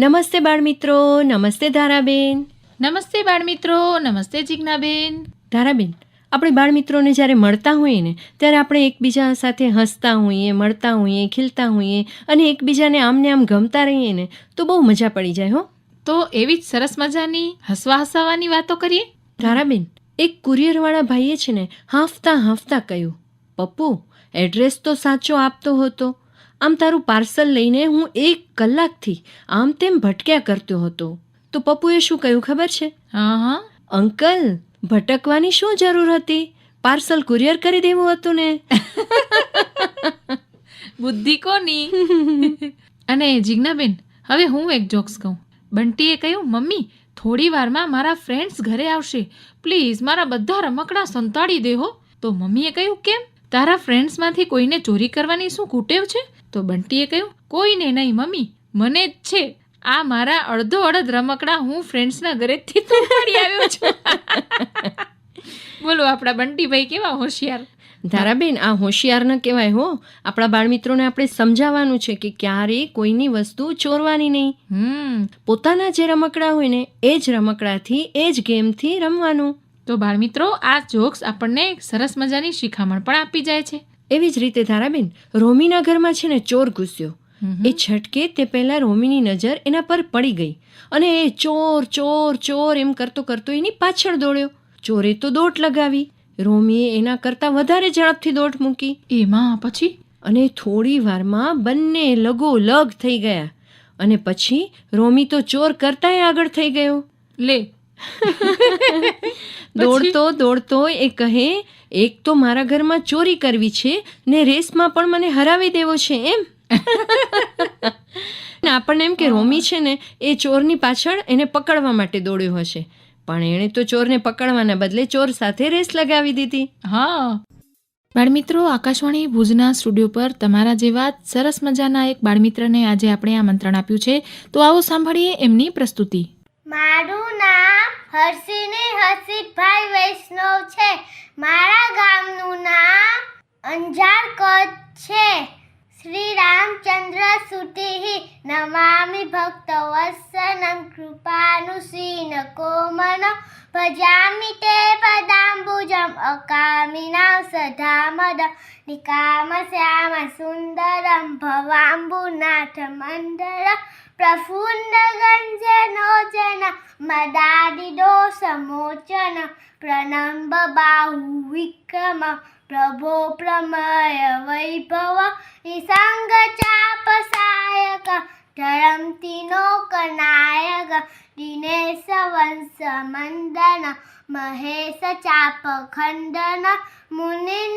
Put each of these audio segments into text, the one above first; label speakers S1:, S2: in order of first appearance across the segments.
S1: નમસ્તે બાળમિત્રો નમસ્તે ધારાબેન.
S2: નમસ્તે બાળમિત્રો નમસ્તે જિજ્ઞાબેન.
S1: ધારાબેન આપણે બાળમિત્રોને જ્યારે મળતા હોઈએ ને ત્યારે આપણે એકબીજા સાથે હસતા હોઈએ મળતા હોઈએ ખીલતા હોઈએ અને એકબીજાને આમને આમ ગમતા રહીએ ને તો બહુ મજા પડી જાય હો.
S2: તો એવી જ સરસ મજાની હસવા હસાવાની વાતો કરીએ?
S1: ધારાબેન એક કુરિયરવાળા ભાઈએ છે ને હાંફતા હાંફતા કહ્યું પપ્પુ એડ્રેસ તો સાચો આપતો હતો આમ તારું પાર્સલ લઈને હું એક કલાકથી આમ તેમ ભટક્યા કરતો હતો. તો પપ્પુએ શું કહ્યું ખબર છે?
S2: હા હા.
S1: અંકલ ભટકવાની શું જરૂર હતી? પાર્સલ કુરિયર કરી દેવું હતું ને?
S2: બુદ્ધિ કોની? અને જિજ્ઞાબેન હવે હું એક જોક્સ કહું. બંટીએ કહ્યું મમ્મી થોડી વારમાં મારા ફ્રેન્ડ્સ ઘરે આવશે. પ્લીઝ મારા બધા રમકડા સંતાડી દેહો તો મમ્મીએ કહ્યું કેમ? તારા ફ્રેન્ડ્સમાંથી કોઈને ચોરી કરવાની શું કુટેવ છે? તો બંટીએ કહ્યું કોઈને નહીં મમ્મી મને જ છે. આ મારા અડધો અડધ રમકડા હું ફ્રેન્ડ્સના ઘરેથી તો આવ્યો છું. બોલો આપણા બંટીભાઈ કેવા હોશિયાર.
S1: ધારાબેન આ હોશિયાર ન કહેવાય હો. આપણા બાળમિત્રોને આપણે સમજાવવાનું છે કે ક્યારે કોઈની વસ્તુ ચોરવાની નહીં.
S2: હમ.
S1: પોતાના જે રમકડા હોય ને એ જ રમકડાથી એ જ ગેમથી રમવાનું.
S2: તો બાળમિત્રો આ જોક્સ આપણને સરસ મજાની શિખામણ પણ આપી જાય છે.
S1: એવી જ રીતે ધારાબેન રોમીના ઘરમાં છે ને ચોર ઘૂસ્યો. એ છટકે તે પહેલાં રોમીની નજર એના પર પડી ગઈ અને એ ચોર ચોર ચોર એમ કરતો કરતો એની પાછળ દોડ્યો. ચોરે તો દોટ લગાવી. રોમીએ એના કરતાં વધારે ઝડપથી દોટ મૂકી.
S2: એમાં પછી?
S1: અને થોડી વારમાં બંને લગો લગ થઈ ગયા. અને પછી રોમી તો ચોર કરતાંય આગળ થઈ ગયો.
S2: લે
S1: દોડતો દોડતો એ કહે એક તો મારા ઘરમાં ચોરી કરવી છે ને રેસમાં પણ મને હરાવી દેવો છે એમ. ને આપણને એમ કે રોમી છે ને એ ચોરની પાછળ એને પકડવા માટે દોડ્યો હશે. પણ એણે તો ચોરને પકડવાના બદલે ચોર સાથે રેસ લગાવી દીધી.
S2: હા. બાળમિત્રો આકાશવાણી ભુજના સ્ટુડિયો પર તમારા જેવા સરસ મજાના એક બાળમિત્રને આજે આપણે આમંત્રણ આપ્યું છે. તો આવો સાંભળીએ એમની પ્રસ્તુતિ.
S3: મારું નામ હર્ષિની હર્ષિતભાઈ વૈષ્ણવ છે. મારા ગામનું નામ અંજાર કચ્છ છે. શ્રી રામચંદ્ર સુતિહિ નમામિ ભક્ત વત્સનમ કૃપાનુસીન કોમન ભજામિ, તે પદાંબુજમ અકામિનાં સધામદ નિકામ, શ્યામ, સુંદરમ, ભવાંબુનાથ, મંદર પ્રફુલ્લ ગંજનોજન મદાદિદોષમોચન પ્રણંબ બાહુ વિક્રમ પ્રભો પ્રમય વૈભવ નિસંગ ચાપ સાયક ધરમતિ લોકનાયક દિનેશ વંશ મંદન મહેશ ચાપ ખંડન મુનિંદ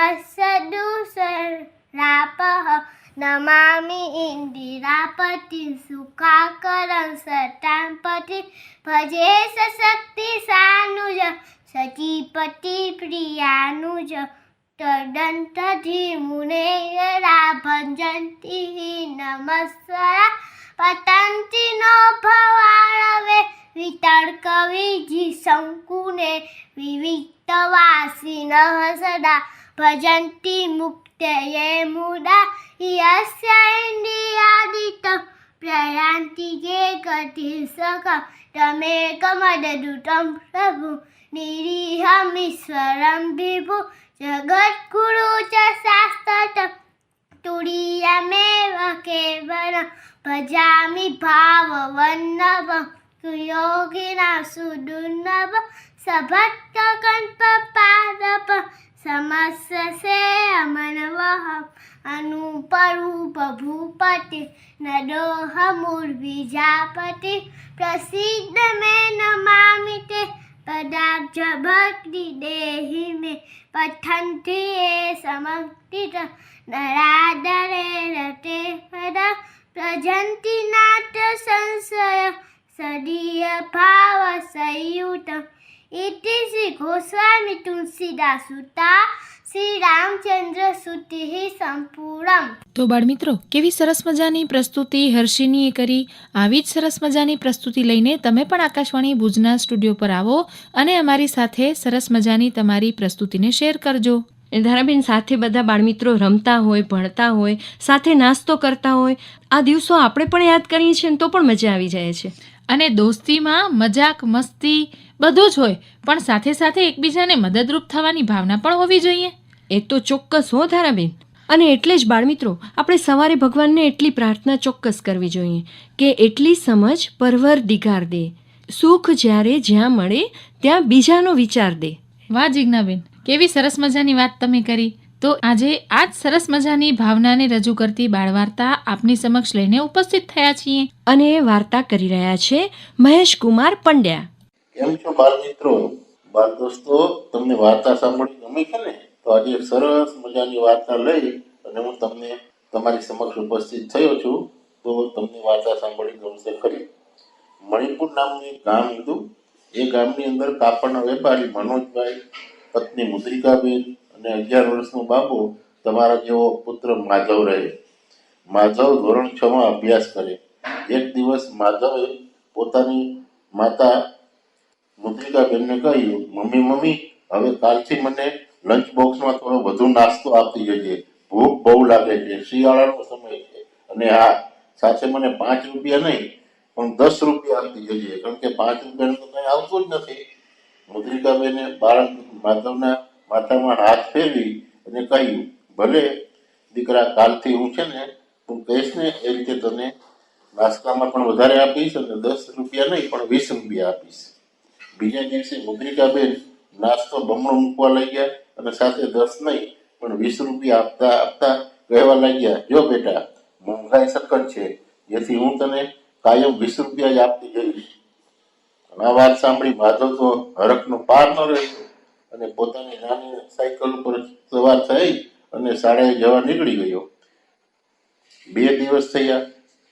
S3: મસદુસરાપહ નમામિ ઇન્દિરાપતિ સુખાકરં સતાંપતિ ભજે સશક્તિ સાનુજ સચીપતિ પ્રિયાનુજ તદંતધિમુને ભજંતિ નમસ્વરા પતંતિ નો ભવાળવે વિતર્ક વિજી શંકુને વિવિક્તવાસી ન સદા भजन्ति मुक्तये मुदा यस्य इन्द्रियादित प्रयान्ति ये गतिसक तमेकमददुतं प्रभु निरीहमीश्वरं विभु जगद्गुरु च शास्त्रत तुरीयमेव केवलं भजामि भाववन्नवम् योगिना सुदुर्नव सभक्तकल्पपादप સમસ્ત સે અમન વહમ અનુપરૂપભૂપતિ નડોહ મુર્વિજાપતિ પ્રસિદ્ધ મે નમામિ તે પદાબ્જ ભક્તિ દેહી મે પઠંતિ એ સમક્તિત નરાદરે રતે પદા પ્રજંતિ નાટ્ય સંશય સદીય ભાવ સંયુત એટલે શ્રી ગોસ્વામી તુલસીદાસ સુતા શ્રી રામચંદ્ર સુતિ સંપૂર્ણમ
S2: તો બાળમિત્રો કેવી સરસ મજાની પ્રસ્તુતિ હર્ષિનીએ કરી. આવી જ સરસ મજાની પ્રસ્તુતિ લઈને તમે પણ આકાશવાણી ભુજના સ્ટુડિયો પર આવો અને અમારી સાથે સરસ મજાની તમારી પ્રસ્તુતિને શેર કરજો.
S1: ધારાબેન સાથે બધા બાળમિત્રો રમતા હોય ભણતા હોય સાથે નાસ્તો કરતા હોય આ દિવસો આપણે પણ યાદ કરીએ છીએ તો પણ મજા આવી જાય છે.
S2: અને દોસ્તીમાં મજાક મસ્તી બધું જ હોય પણ સાથે સાથે એકબીજાને મદદરૂપ થવાની ભાવના પણ હોવી જોઈએ.
S1: એ તો ચોક્કસ હો ધારાબેન. અને એટલે જ બાળમિત્રો આપણે સવારે ભગવાનને એટલી પ્રાર્થના ચોક્કસ કરવી જોઈએ કે એટલી સમજ પરવર દિગાર દે. સુખ જ્યારે જ્યાં મળે ત્યાં બીજાનો વિચાર દે.
S2: વાહ જિજ્ઞાબેન કેવી સરસ મજાની વાત તમે કરી. તો આજે આ જ સરસ મજાની ભાવનાને રજૂ કરતી બાળવાર્તા આપની સમક્ષ લઈને ઉપસ્થિત થયા છીએ.
S1: અને એ વાર્તા કરી રહ્યા છે મહેશ કુમાર પંડ્યા.
S4: કેમ છો બાળ મિત્રો? બાળ દોસ્તો તમને વાર્તા સાંભળવી ગમે છે ને? તો આજે એક સરસ મજાની વાર્તા લઈ અને હું તમને તમારી સમક્ષ ઉપસ્થિત થયો છું તો તમને વાર્તા સાંભળવી ગમશે ખરી. મણિપુર નામનું એક ગામ હતું. એ ગામની અંદર કાપડના વેપારી મનોજભાઈ પત્ની મુદ્રિકાબેન અને અગિયાર વર્ષનો બાબુ તમારા જેવો પુત્ર માધવ રહે. માધવ ધોરણ છ માં અભ્યાસ કરે. એક દિવસ માધવે પોતાની માતા મુદ્રિકાબેનને કહ્યું, મમ્મી મમ્મી, હવે કાલથી મને લંચ બોક્સમાં થોડો વધુ નાસ્તો આપતી જજે ભૂખ બહુ લાગે છે, શિયાળાનો સમય છે અને હા સાથે મને પાંચ રૂપિયા નહીં, પણ દસ રૂપિયા આપતી જજે કારણ કે પાંચ રૂપિયાનું તો કંઈ આવતું જ નથી. મુદ્રિકાબેને બાળક માધવના માથામાં હાથ ફેરવી અને કહ્યું, ભલે દીકરા કાલથી હું છે ને તું કહીશ ને, એ રીતે તને નાસ્તામાં પણ વધારે આપીશ અને દસ રૂપિયા નહીં, પણ વીસ રૂપિયા આપીશ. બીજા દિવસે મુદ્રિકાબેન નાસ્તો બમણો મૂકવા લાગ્યા અને સાથે દસ નહીં, પણ વીસ રૂપિયા આપતા આપતા કહેવા લાગ્યા, જો બેટા મોંઘાઈ સખત છે, જેથી હું તને કાયમ વીસ રૂપિયા જ આપતી જઈશ. આ વાત સાંભળી માધવ તો હરખનો પાર ન રહ્યો. અને પોતાની નાની સાયકલ ઉપર સવાર થઈ અને શાળાએ જવા નીકળી ગયો. બે દિવસ થયા,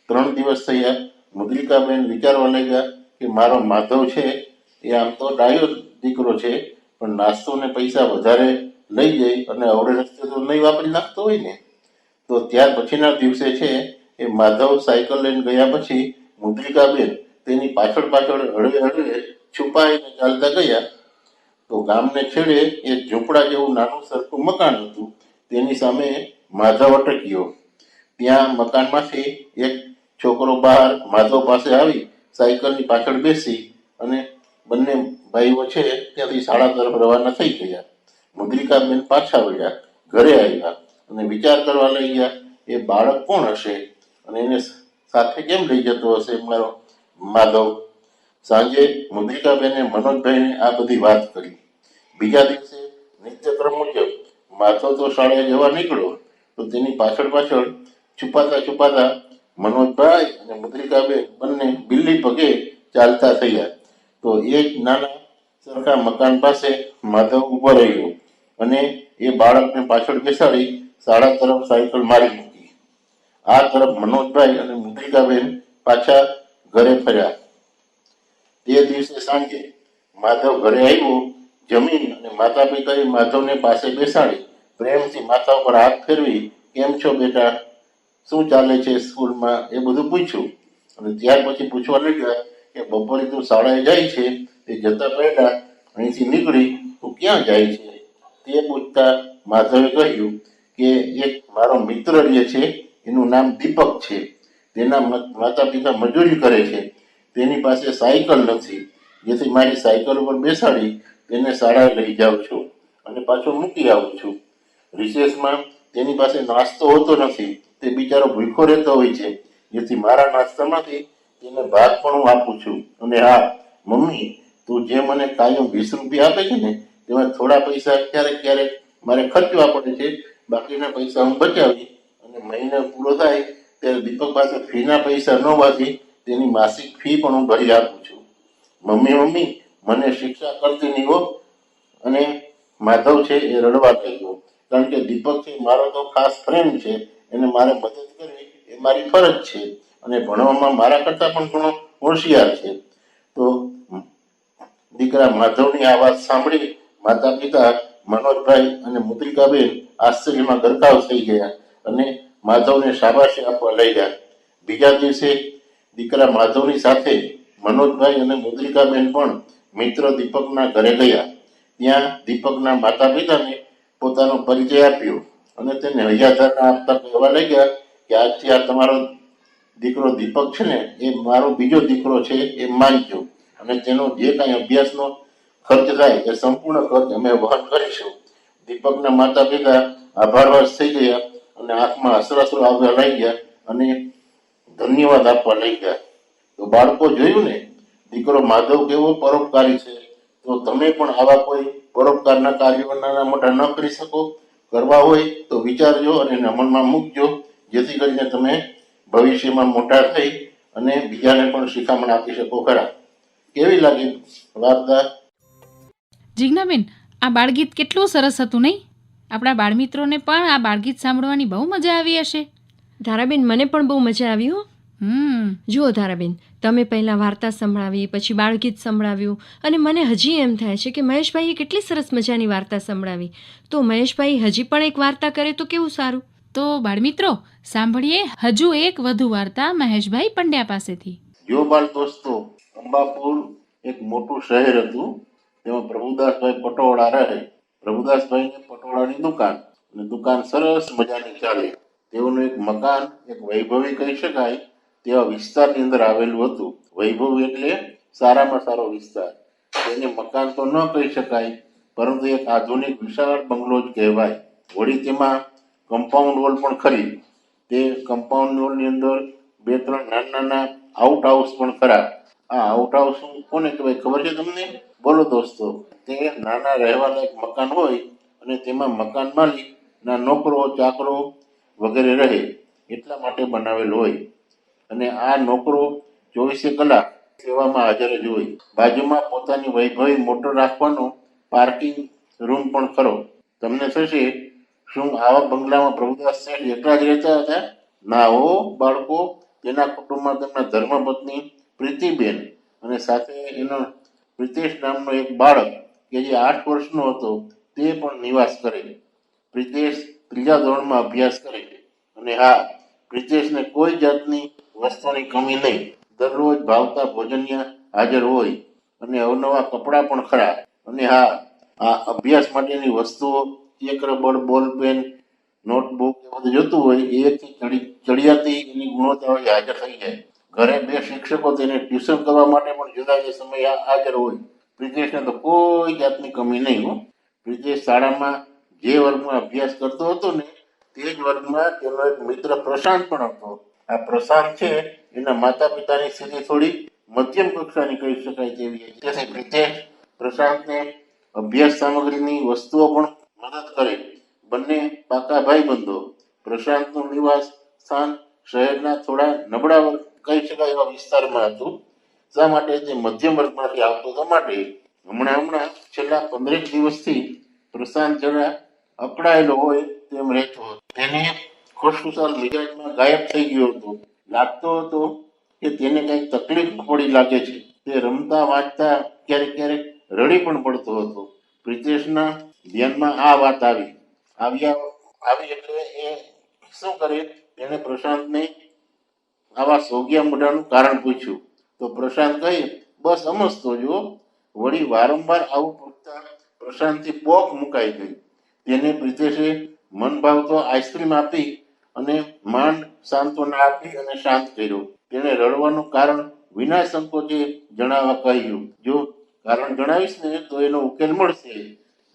S4: ત્રણ દિવસ થયા મુદ્રિકાબેન વિચારવા લાગ્યા કે મારો માધવ છે, એ આમ તો ડાયો દીકરો છે, પણ નાસ્તો ને પૈસા વધારે લઈ જાય અને અવડે રસ્તે તો નહીં વાપરી નાખતો હોય ને. તો ત્યાર પછીના દિવસે છે એ માધવ સાયકલ લઈને ગયા પછી મુદ્રિકાબેન તેની પાછળ પાછળ હળવે હળવે છુપાઈને ચાલતા ગયા. તો ગામને છેડે એક ઝૂંપડા જેવું નાનું સરખું મકાન હતું. તેની સામે માધવ અટક્યો. ત્યાં મકાનમાંથી એક છોકરો બહાર માધવ પાસે આવી સાયકલની પાછળ બેસી અને બંને ભાઈઓ છે ત્યાંથી શાળા તરફ રવાના થઈ ગયા. મુદ્રિકાબેન પાછા વળ્યા, ઘરે આવ્યા અને વિચાર કરવા લઈ ગયા એ બાળક કોણ હશે? અને એને સાથે કેમ લઈ જતો હશે? મારો માધવ સાંજે મુદ્રિકાબેને મનોજભાઈને આ બધી વાત કરી. બીજા દિવસે નિત્યક્રમ મુજબ માથો તો શાળાએ જવા નીકળ્યો તો તેની પાછળ પાછળ છુપાતા છુપાતા મનોજભાઈ અને મુદ્રિકાબેન બંને બિલ્લી પગે ચાલતા થયા. તો એક નાના સરખા મકાન પાસે માધવ ઊભો રહ્યો અને એ બાળકને પાછળ બેસાડી શાળા તરફ સાયકલ મારી મૂકી. આ તરફ મનોજભાઈ અને મુદ્રિકાબેન પાછા ઘરે ફર્યા. તે દિવસે સાંજે માધવ ઘરે આવ્યો, જમીન અને માતા પિતાએ માધવને પાસે બેસાડી, પ્રેમથી માથા ઉપર હાથ ફેરવી, કેમ છો બેટા? શું ચાલે છે સ્કૂલમાં? એ બધું પૂછ્યું. અને ત્યાર પછી પૂછવા લાગ્યા કે બપોરે તું શાળાએ જાય છે? તે જતા પહેલા અહીંથી નીકળી, તું ક્યાં જાય છે? તે પૂછતા માધવે કહ્યું કે, એક મારો મિત્ર જે છે, એનું નામ દીપક છે. તેના માતા પિતા મજૂરી કરે છે. તેની પાસે સાયકલ નથી. જેથી મારી સાયકલ ઉપર બેસાડી તેને શાળાએ લઈ જાઉં છું અને પાછો મૂકી આવું છું. રિસેસમાં તેની પાસે નાસ્તો હોતો નથી. તે બિચારો ભૂખો રહેતો હોય છે. જેથી મારા નાસ્તામાંથી તેને ભાગ પણ હું આપું છું. અને હા, મમ્મી, તું જે મને કાયમ વીસ રૂપિયા આપે છે ને, તેમાં થોડા પૈસા ક્યારેક ક્યારેક મારે ખર્ચવા પડે છે. બાકીના પૈસા હું બચાવી અને મહિનો પૂરો થાય ત્યારે દીપક પાસે ફીના પૈસા ન હોવાથી તેની માસિક ફી પણ હું ભરી આપું છું. મમ્મી મમ્મી, મને શિક્ષા કરતી નહીં અને માધવ છે એ રડવા કહેજો કારણ કે દીપક છે મારો તો ખાસ ફ્રેન્ડ છે. એને મારે મદદ કરવી એ મારી ફરજ છે. અને ભણવામાં મારા કરતાં પણ ઘણો હોશિયાર છે. તો દીકરા માધવની આ વાત સાંભળી માતા પિતા મનોજભાઈ અને મુદ્રિકાબેન આશ્ચર્યમાં ગરકાવ થઈ ગયા અને માધવને શાબાશી આપવા લઈ ગયા બીજા દિવસે દીકરા માધવની સાથે મનોજભાઈ અને મુદ્રિકાબેન પણ મિત્ર દીપકના ઘરે ગયા. ત્યાં દીપકના માતા પિતાને પોતાનો પરિચય આપ્યો અને તેને હૈયાધારણા આપતા કહેવા લાગ્યા કે આજથી આ તમારો દીકરો દીપક છે ને, એ મારો બીજો દીકરો છે, એ માનજો. અને તેનો જે કાંઈ અભ્યાસનો ખર્ચ થાય એ સંપૂર્ણ ખર્ચ અમે વહન કરીશું. દીપકના માતા પિતા આભારવાસ થઈ ગયા અને આંખમાં અસરાસરો આવવા લાગ્યા અને ધન્યવાદ આપવા લઈ ગયા તો બાળકો જોયું ને, દીકરો માધવ કેવો પરોપકારી છે. તો તમે પણ આવા કોઈ પરોપકારના કાર્યો નાના મોટા ન કરી શકો. કરવા હોય તો વિચારજો અને અમલમાં મૂકજો. જેથી કરીને તમે ભવિષ્યમાં મોટા થઈ અને બીજાને પણ શિખામણ આપી શકો ખરા. કેવી લાગી વાર્તા?
S2: જિજ્ઞાબેન, આ બાળગીત કેટલું સરસ હતું નહીં? આપણા બાળમિત્રોને પણ આ બાળગીત સાંભળવાની બહુ મજા આવી હશે.
S1: ધારાબેન મને પણ બહુ મજા આવી હો.
S2: હમ.
S1: જુઓ ધારાબેન તમે પહેલાં વાર્તા સંભળાવી પછી બાળગીત સંભળાવ્યું અને મને હજી એમ થાય છે કે મહેશભાઈએ કેટલી સરસ મજાની વાર્તા સંભળાવી. તો મહેશભાઈ હજી પણ એક વાર્તા કરે તો કેવું સારું?
S2: તો બાળમિત્રો સાંભળીએ હજુ એક વધુ વાર્તા મહેશભાઈ પંડ્યા પાસેથી.
S4: જો બાળ દોસ્તો અંબાપુર એક મોટું શહેર હતું તેમાં પ્રભુદાસભાઈ પટોળા રહે. પ્રભુદાસભાઈને પટોળાની દુકાન. અને દુકાન સરસ મજાની ચાલે. તેઓનું એક મકાન, એક વૈભવી કહી શકાય, તેવા વિસ્તારની અંદર આવેલું હતું. વૈભવ એટલે સારામાં સારો વિસ્તાર. તેને મકાન તો ન કહી શકાય, પરંતુ એક આધુનિક વિશાળ બંગલો જ કહેવાય. વળી તેમાં કમ્પાઉન્ડ વોલ પણ ખરી. તે કમ્પાઉન્ડ વોલની અંદર બે ત્રણ નાના નાના આઉટ હાઉસ પણ ખરા. આ આઉટ હાઉસ કોને કહેવાય ખબર છે તમને? બોલો દોસ્તો. તે નાના રહેવાલાયક મકાન હોય અને તેમાં મકાન માલિક, ના નોકરો, ચાકરો વગેરે રહે, એટલા માટે બનાવેલ હોય. અને આ નોકરો ચોવીસે કલાક સેવામાં હાજર જ હોય. બાજુમાં પોતાની વૈભવી મોટર રાખવાનો પાર્કિંગ રૂમ પણ ખરો. તમને થશે શું આવા બંગલામાં પ્રભુદાસ શેઠ એકલા જ રહેતા હતા? ના હો, બાળકો. તેના કુટુંબમાં તેમના ધર્મપત્ની પ્રીતિબેન અને સાથે એનો પ્રિતેશ નામનો એક બાળક, કે જે આઠ વર્ષનો હતો, તે પણ નિવાસ કરે. પ્રિતેશ ત્રીજા ધોરણમાં અભ્યાસ કરે અને હા, બ્રિજેશને કોઈ જાતની વસ્તુની કમી નહીં. દરરોજ ભાવતા ભોજનિયા હાજર હોય અને અવનવા કપડાં પણ ખરા. અને હા, આ અભ્યાસ માટેની વસ્તુઓ, એક રબર, બોલ પેન, નોટબુક એ બધું જોતું હોય એ ચડી, ચડિયાતી એની ગુણવત્તા હોય હાજર થઈ જાય. ઘરે બે શિક્ષકો તેને ટ્યુશન કરવા માટે પણ જુદા જુદા સમયે હાજર હોય. બ્રિજેશને તો કોઈ જાતની કમી નહીં હો. બ્રિજેશ શાળામાં જે વર્ગમાં અભ્યાસ કરતો હતો ને, તે જ વર્ગમાં તેનો એક મિત્ર પ્રશાંત પણ હતો. આ પ્રશાંત છે, એના માતા પિતાની સ્થિતિ થોડી મધ્યમ કક્ષાની કહી શકાય તેવી. તેથી પ્રિતેશ પ્રશાંતને અભ્યાસ સામગ્રીની વસ્તુઓ પણ મદદ કરે. બંને પાકા ભાઈબંધો, પ્રશાંતનું નિવાસ સ્થાન શહેરના થોડા નબળા વર્ગ, કહી શકાય એવા વિસ્તારમાં હતું. શા માટે? જે મધ્યમ વર્ગમાંથી આવતો હતો માટે. હમણાં હમણાં છેલ્લા પંદરેક દિવસથી પ્રશાંત જરા અકળાયેલો હોય તેમ રહેતો હતો. તેને ખુશખુશાલ મિજાજમાં ગાયબ થઈ ગયો હતો. લાગતો હતો કે તેને કંઈક તકલીફ પડી લાગે છે. તે રમતા વાંચતા ક્યારેક ક્યારેક રડી પણ પડતો હતો. પ્રિતેશના ધ્યાનમાં આ વાત આવી. આવ્યા, આવી એટલે એ શું કરે? તેણે પ્રશાંતને આવા સોગિયા મોઢાનું કારણ પૂછ્યું. તો પ્રશાંત કહે, બસ સમજતો જો વળી વારંવાર આવું પૂછતા પ્રશાંતથી પોક મુકાઈ ગઈ. તેને પ્રિતેશે મન ભાવતો આઈસ્ક્રીમ આપી અને માંડ સાંત્વના આપી અને શાંત કર્યો. તેણે રડવાનું કારણ વિના સંકોચે જણાવવા કહ્યું. જો કારણ જણાવીશ ને તો એનો ઉકેલ મળશે.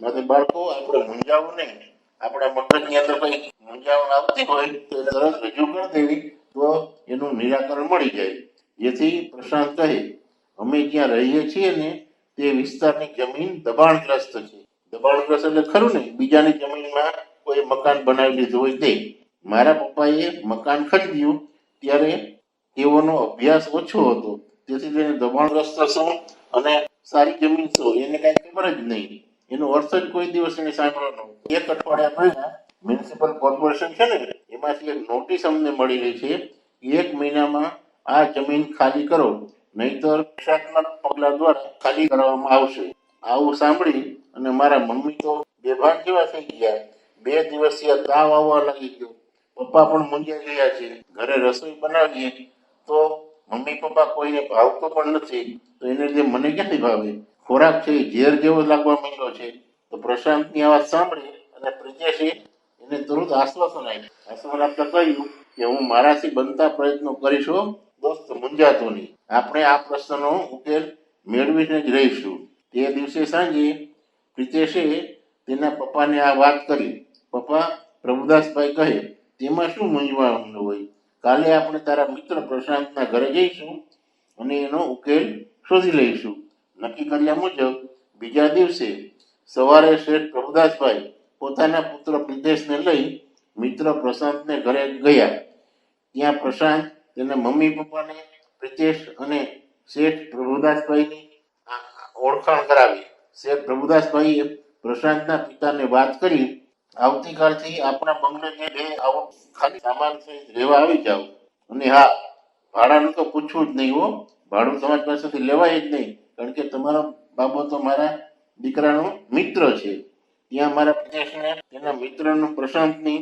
S4: માટે બાળકો, આપણે મૂંઝાવું નહીં આપણા મગજની અંદર કઈ મૂંઝાવણ આવતી હોય તો એને તરત રજૂ કરી દેવી, તો એનું નિરાકરણ મળી જાય. જેથી પ્રશાંત કહે અમે જ્યાં રહીએ છીએ ને તે વિસ્તારની જમીન દબાણગ્રસ્ત છે. દબાણગ્રસ્ત એટલે ખરું ને, બીજાની જમીનમાં કોઈ મકાન બનાવી લીધું હોય તે. મારા પપ્પાએ મકાન ખરીદ્યું ત્યારે તેઓનો અભ્યાસ ઓછો હતો. તેથી તેને દબાણગ્રસ્ત શું અને સારી જમીન શું એને કઈ ખબર જ નહીં. એનો અર્થ જ કોઈ દિવસ એને સાંભળવાનો. એક અઠવાડિયા પહેલા મ્યુનિસિપલ કોર્પોરેશન છે ને, એમાંથી એક નોટિસ અમને મળી રહી છે એક મહિનામાં આ જમીન ખાલી કરો, નહીતર રક્ષાત્મક પગલા દ્વારા ખાલી કરવામાં આવશે. આવું સાંભળી અને મારા મમ્મી તો બેભાન જેવા થઈ ગયા? બે દિવસથી આ તાવ આવવા લાગી ગયો. પપ્પા પણ મૂંઝાઈ ગયા છે. ઘરે રસોઈ બનાવીએ તો મમ્મી પપ્પા કોઈને ભાવતો પણ નથી. તો એને લીધે મને ક્યાંથી ભાવે? ખોરાક છે, ઝેર જેવો લાગવા માંડ્યો છે. તો પ્રશાંતની આ વાત સાંભળી અને પ્રિજેશે એને તુરંત આશ્વાસન આપ્યું. આશ્વાસન આપતા કહ્યું કે હું મારાથી બનતા પ્રયત્નો કરીશું દોસ્ત મૂંઝાતો નહીં. આપણે આ પ્રશ્નનો ઉકેલ મેળવીને જ રહીશું. તે દિવસે સાંજે પ્રિતેશે તેના પપ્પાને આ વાત કરી. પપ્પા પ્રભુદાસભાઈ કહે, તેમાં શું મૂંઝવાનું હોય? કાલે આપણે તારા મિત્ર પ્રશાંતના ઘરે જઈશું અને એનો ઉકેલ શોધી લઈશું. નક્કી કર્યા મુજબ, બીજા દિવસે સવારે શેઠ પ્રભુદાસભાઈ પોતાના પુત્ર પ્રિતેશને લઈ મિત્ર પ્રશાંતને ઘરે ગયા. ત્યાં પ્રશાંત તેના મમ્મી પપ્પાને પ્રિતેશ અને શેઠ પ્રભુદાસભાઈની ઓળખાણ કરાવી. શેઠ પ્રભુદાસભાઈએ પ્રશાંતના પિતાને વાત કરી. આવતીકાલથી આપણા બંગલે જે બે આવો ખાલી સામાન છે, રહેવા આવી જાઓ. અને હા, ભાડાનું તો પૂછવું જ નહીં હો. ભાડું તમારી પાસેથી લેવાય જ નહીં. કારણ કે તમારો બાબો તો મારા દીકરાનો મિત્ર છે. ત્યાં મારા પ્રદેશને તેના મિત્રનું પ્રશાંતની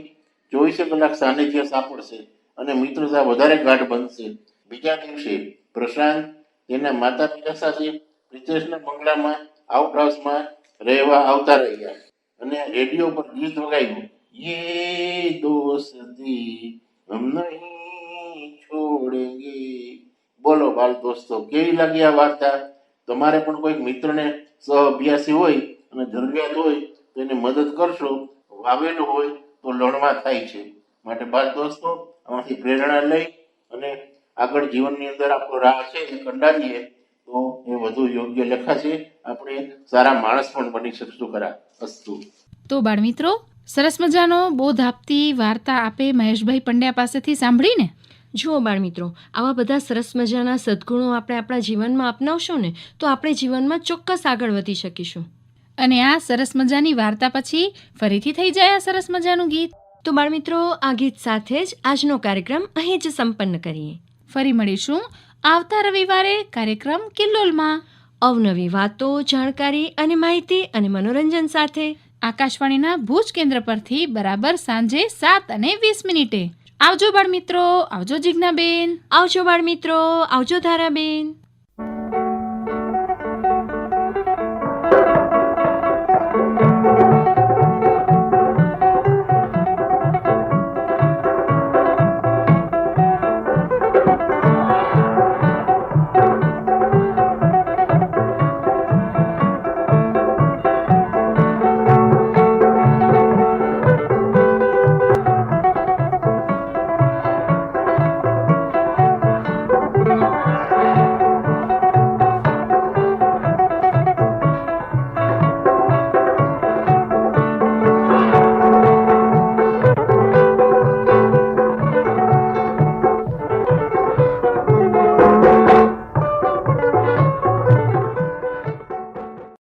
S4: ચોવીસે કલાક સાનિધ્ય સાંપડશે અને મિત્રતા વધારે ગાઢ બનશે. બીજા દિવસે પ્રશાંત તેના માતા પિતા સાથે પ્રિતેશના બંગલામાં આઉટ હાઉસમાં રહેવા આવતા રહ્યા. અને રેડિયો પર ગીત વગાવ્યું યે દોસ્તી હમ નહીં છોડેંગે. બોલો બાલ દોસ્તો, કેવી લાગી આ વાર્તા? તમારે પણ કોઈક મિત્રને સહ અભ્યાસી હોય અને જરૂરિયાત હોય તો એને મદદ કરશો. વાવેલું હોય તો લણવા થાય છે. માટે બાલ દોસ્તો, આમાંથી પ્રેરણા લઈ અને આગળ જીવનની અંદર આપણો રાહ છે એ કંડારીએ. તો એ વધુ યોગ્ય લખાશે. આપણે સારા માણસ પણ બની શકશું ખરા. અસ્તુ.
S2: તો બાળમિત્રો સરસ મજાનો બોધ આપતી વાર્તા આપે મહેશભાઈ પંડ્યા પાસેથી સાંભળીને?
S1: જુઓ બાળમિત્રો આવા બધા સરસ મજાના સદગુણો આપણે આપણા જીવનમાં અપનાવશું ને તો આપણે જીવનમાં ચોક્કસ આગળ વધી શકીશું.
S2: અને આ સરસ મજાની વાર્તા પછી ફરીથી થઈ જાય આ સરસ મજાનું ગીત?
S1: તો બાળમિત્રો આ ગીત સાથે જ આજનો કાર્યક્રમ અહીં જ સંપન્ન કરીએ.
S2: ફરી મળીશું. આવતા રવિવારે કાર્યક્રમ કિલ્લોલમાં.
S1: અવનવી વાતો, જાણકારી અને માહિતી અને મનોરંજન સાથે.
S2: આકાશવાણીના ભુજ કેન્દ્ર પરથી બરાબર સાંજે સાત અને વીસ મિનિટે. આવજો બાળ મિત્રો આવજો જિજ્ઞાબેન.
S1: આવજો બાળમિત્રો, આવજો ધારાબેન.